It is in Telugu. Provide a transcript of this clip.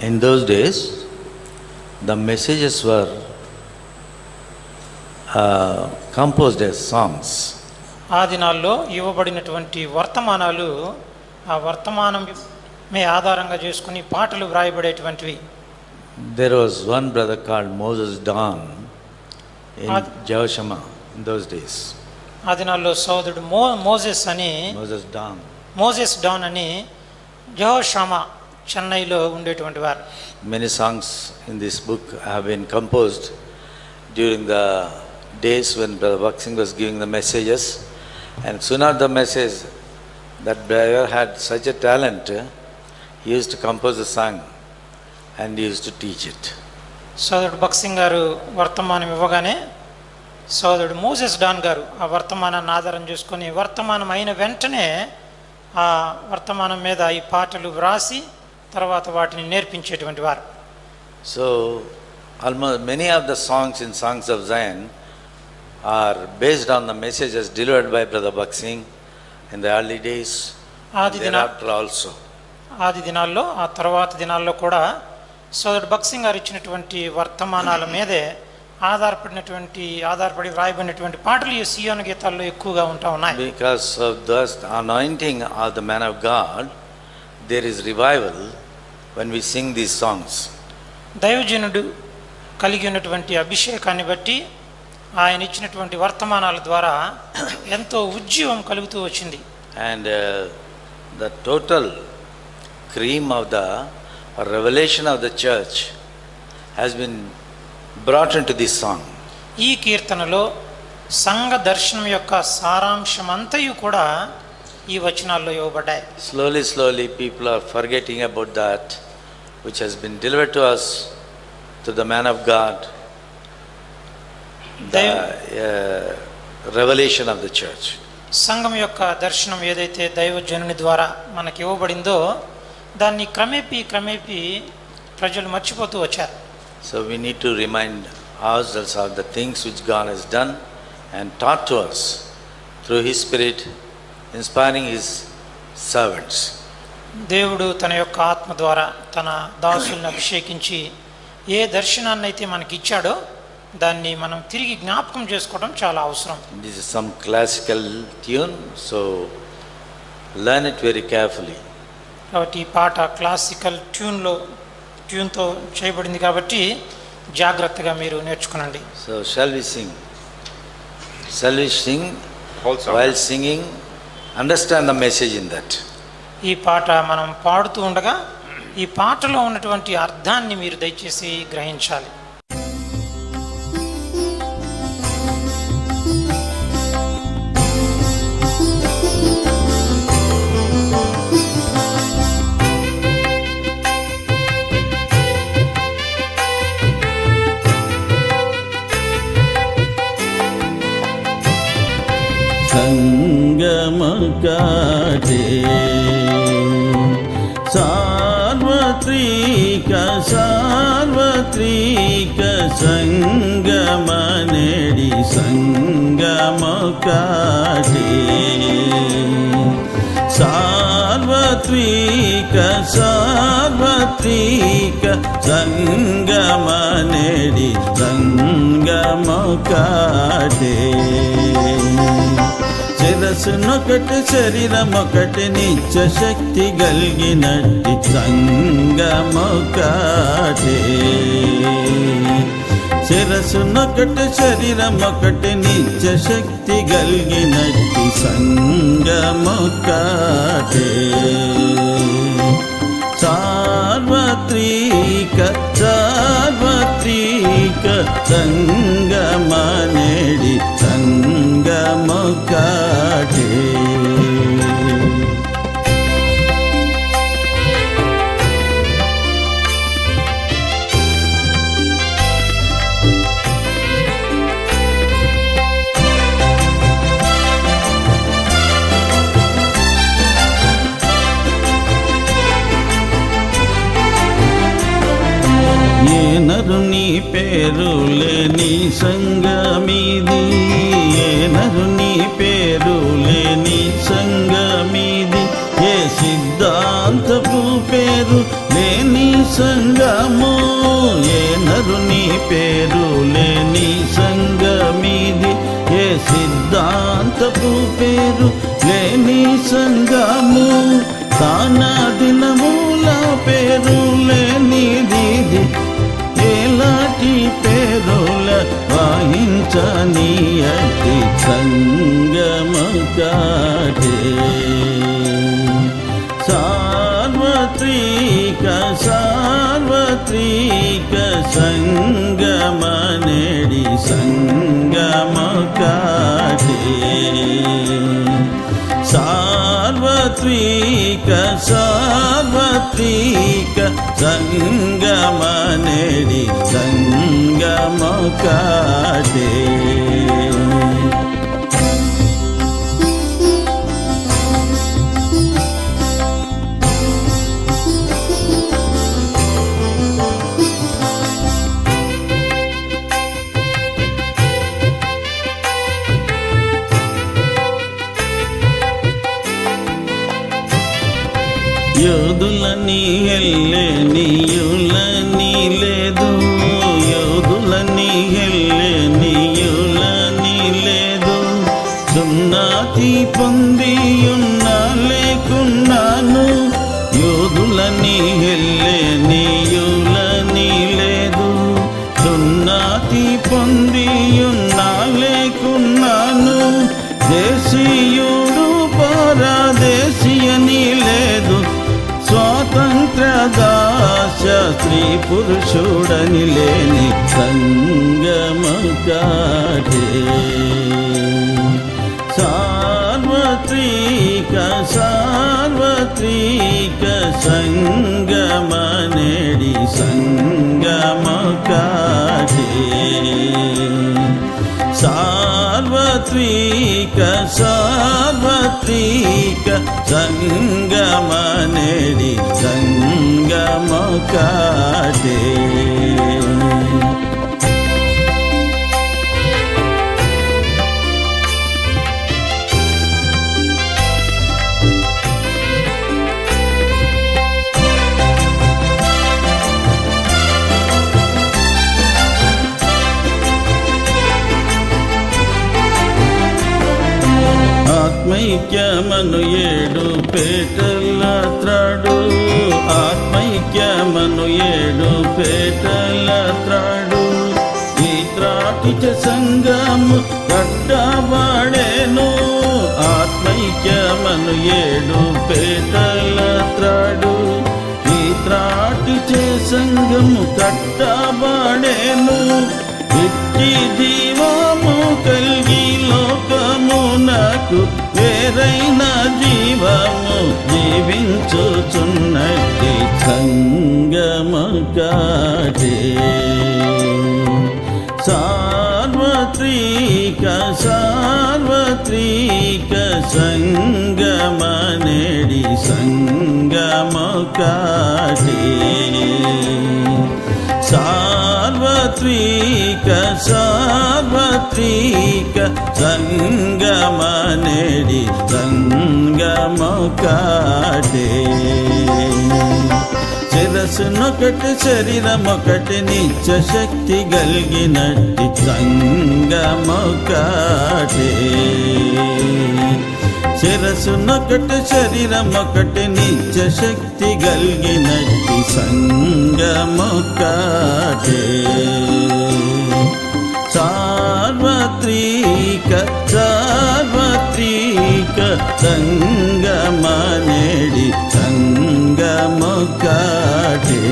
In those days, the messages were uh, composed as songs. ఆ దినాల్లో ఇవ్వబడినటువంటి వర్తమానాలు ఆ వర్తమానం మే ఆధారంగా చేసుకుని పాటలు వ్రాయబడేటువంటివి There was one brother called Moses Don in Ad- Jawashama in those days. ఆ దినాల్లో సోదరుడు మో మోజెస్ అని Moses Don. మోజెస్ డాన్ అని జోషామా చెన్నైలో ఉండేటువంటి వారు. Many songs in this book have been composed during the days when brother భక్ Singh giving the messages and sum of the message that brother had such a talent use to compose the song and use to teach it సోదరుడు బక్సింగ్ గారు వర్తమానం ఇవ్వగానే సోదరుడు మూసెస్ డాన్ గారు ఆ వర్తమానాన్ని ఆధారం చేసుకొని వర్తమానం అయిన వెంటనే ఆ వర్తమానం మీద ఈ పాటలు వ్రాసి తర్వాత వాటిని నేర్పించేటువంటి వారు. So almost many of the songs in songs of Zion are based on the messages delivered by brother Bakht Singh in the early days ఆది దిన ఆల్సో ఆది దినాల్లో ఆ తర్వాత దినాల్లో కూడా సోదర్ బక్సింగ్ గారు ఇచ్చినటువంటి వర్తమానాల మీదే ఆధారపడినటువంటి ఆధారపడి రాయబడినటువంటి పాటలు ఈ సియోన్ గీతాల్లో ఎక్కువగా ఉంటా ఉన్నాయి. Because of the anointing of the man of God there is revival when we sing these songs దైవజనుడు కలిగి ఉన్నటువంటి అభిషేకాన్ని బట్టి ఆయన ఇచ్చినటువంటి వర్తమానాల ద్వారా ఎంతో ఉజ్జీవం కలుగుతూ వచ్చింది. And the total cream of the revolution of the church has been brought into this song ఈ కీర్తనలో సంఘ దర్శనం యొక్క సారాంశం అంతయు కూడా ఈ వచనాల్లో ఇవ్వబడ్డాయి. Slowly slowly people are forgetting about that which has been delivered to us to the man of God revolution of the church సంఘం యొక్క దర్శనం ఏదైతే దైవ జనుని ద్వారా మనకి ఇవ్వబడిందో దాన్ని క్రమేపీ క్రమేపీ ప్రజలు మర్చిపోతూ వచ్చారు. So we need to remind of the things which God has done and taught to us through his spirit inspiring His servants. దేవుడు తన యొక్క ఆత్మ ద్వారా తన దాసుల్ని అభిషేకించి ఏ దర్శనాన్ని అయితే మనకి ఇచ్చాడో దాన్ని మనం తిరిగి జ్ఞాపకం చేసుకోవడం చాలా అవసరం This is some classical tune, so learn it very carefully. కాబట్టి ఈ పాట క్లాసికల్ ట్యూన్లో ట్యూన్తో చేయబడింది కాబట్టి జాగ్రత్తగా మీరు నేర్చుకునండి So shall we sing? Shall we sing? Whole song. Understand the message in that ఈ పాట మనం పాడుతూ ఉండగా ఈ పాటలో ఉన్నటువంటి అర్థాన్ని మీరు దయచేసి గ్రహించాలి. సార్వత్రిక సార్వత్రిక సంగమనేడి సంగమకాటే. సార్వత్రిక సార్వత్రిక సంగమనేడి సంగమకాటే. మనసునొకటి శరీరం ఒకటి నిత్య శక్తి కలిగినట్టి సంగమొకటే. శిరసునొకటి శరీరం ఒకటి నిత్య శక్తి కలిగినట్టి సంగమొకటే. సార్వత్రిక సార్వత్రిక సంగమనేడి సంగమ కాటే పేరులేని సంగమిది లేని సంగమీది. ఏ నరుని పేరు లేని ఏ సిద్ధాంతపు పేరు లేని సంగము. ఏ నరుని పేరులేని సంగమిది. ఏ సిద్ధాంతపు పేరు లేని సంగము. తానా దినమూల పేరు లేనిది. వాయించని అతి సంగమ సార్వత్రిక సార్వత్రిక సంగమనేడి సంగ సాత్విక సాత్విక సంగమనేడి సంగమ కాటే యోధులని ఎల్లెనియులని లేదు. యోధులని ఎల్లెనియులని లేదు. సున్నాతి పొంది పొందియున్న లేకున్నాను. యోధులని ఎల్లెనియులని లేదు. సున్నాతి పొంది స్వాతంత్ర స్త్రీ పురుషుడని లేని సంగమ కాటే సార్వత్రిక సార్వత్రిక సంగమనేడి సంగమ కాటే సార్వత్రిక సార్వత్రిక సంగమనేడి సంగమ కాటే ఆత్మైక్యమను ఏడు పేటల త్రాడు ఆత్మైక్యమను ఏడు పేటల త్రాడు ఈ త్రాటుచ సంగము కట్టబడేను ఆత్మైక్యమను ఏడు పేటల త్రాడు ఈ త్రాటిచే సంగము కట్టబడేను ఇట్టి జీవము కలి నాకు వేరైన జీవము జీవించుచున్నది సంగమకాటే సార్వత్రిక సార్వత్రిక సంగమనేడి సంగమ సా సార్వత్రిక సార్వత్రిక సంగమనేడి సంగమ కాటే శిరస్సునొకటి శరీరమొకటి నిత్య శక్తి కలిగినట్టి శిరసునొకటి శరీరం ఒకటి నిత్య శక్తి కలిగినట్టి సంగమొక్కటే. సార్వత్రిక సార్వత్రిక సంగమనేడి సంగమొక్కటే.